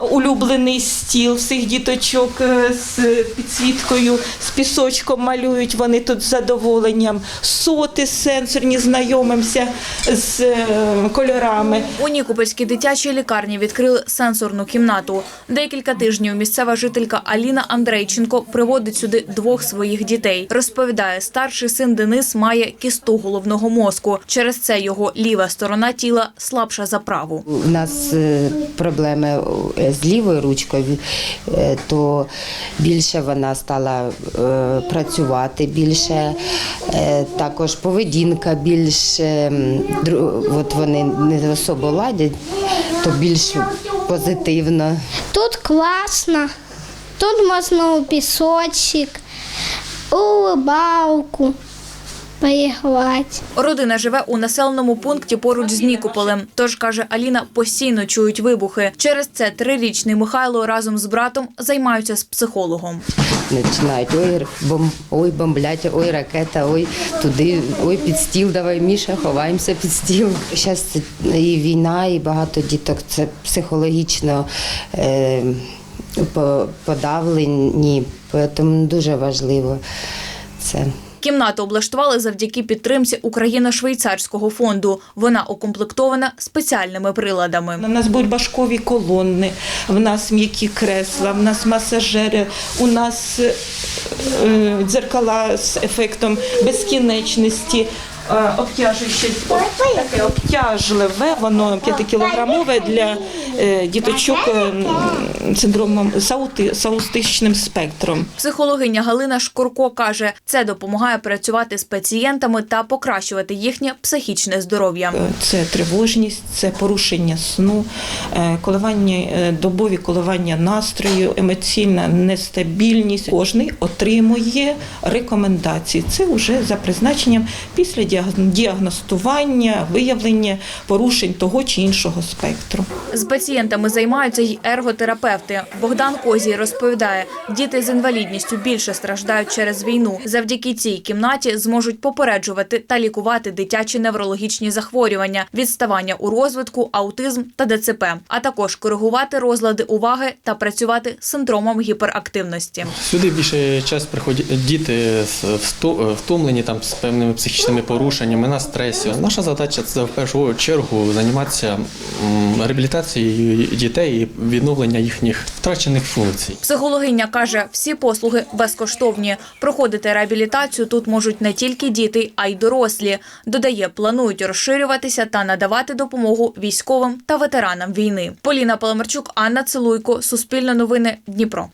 Улюблений стіл всіх діточок е, з підсвіткою, з пісочком малюють вони тут з задоволенням. Соти сенсорні, знайомимося з е, кольорами. У Нікопольській дитячій лікарні відкрили сенсорну кімнату. Декілька тижнів місцева жителька Аліна Андрейченко приводить сюди двох своїх дітей. Розповідає, старший син Денис має кісту головного мозку. Через це його ліва сторона тіла слабша за праву. У нас е, проблеми з лівою ручкою, е, то більше вона стала е, працювати, більше е, також поведінка більш от вони не особо ладять, то більш позитивно. Тут класно. Тут можна у пісочок, у рибалку поіграти. Родина живе у населеному пункті поруч з Нікополем. Тож каже Аліна, постійно чують вибухи. Через це трирічний Михайло разом з братом займаються з психологом. Починають ой, бом, ой, бомблять, ой, ракета, ой, туди, ой, під стіл, давай, Міша, ховаємося під стіл. Зараз і війна, і багато діток це психологічно е, подавлені, тому дуже важливо це. Кімнату облаштували завдяки підтримці Україно-швейцарського фонду. Вона укомплектована спеціальними приладами. У нас бульбашкові колони, в нас м'які кресла, в нас масажери, у нас е, е, дзеркала з ефектом безкінечності. Обтяжуюче таке обтяжливе, воно 5-кілограмове для діточок е, синдромом з аути- аутичним спектром. Психологиня Галина Шкурко каже, це допомагає працювати з пацієнтами та покращувати їхнє психічне здоров'я. Е, Це тривожність, це порушення сну, е, коливання, е, добові коливання настрою, емоційна нестабільність. Кожний отримує рекомендації. Це вже за призначенням після діаг- діагностування, виявлення порушень того чи іншого спектру. Пацієнтами займаються й ерготерапевти. Богдан Козій розповідає, діти з інвалідністю більше страждають через війну. Завдяки цій кімнаті зможуть попереджувати та лікувати дитячі неврологічні захворювання, відставання у розвитку, аутизм та ДЦП, а також коригувати розлади уваги та працювати з синдромом гіперактивності. Сюди більше час приходять діти втомлені там з певними психічними порушеннями на стресі. Наша задача це в першу чергу займатися реабілітацією дітей і відновлення їхніх втрачених функцій. Психологиня каже, всі послуги безкоштовні. Проходити реабілітацію тут можуть не тільки діти, а й дорослі. Додає, планують розширюватися та надавати допомогу військовим та ветеранам війни. Поліна Паламарчук, Анна Целуйко, Суспільне новини, Дніпро.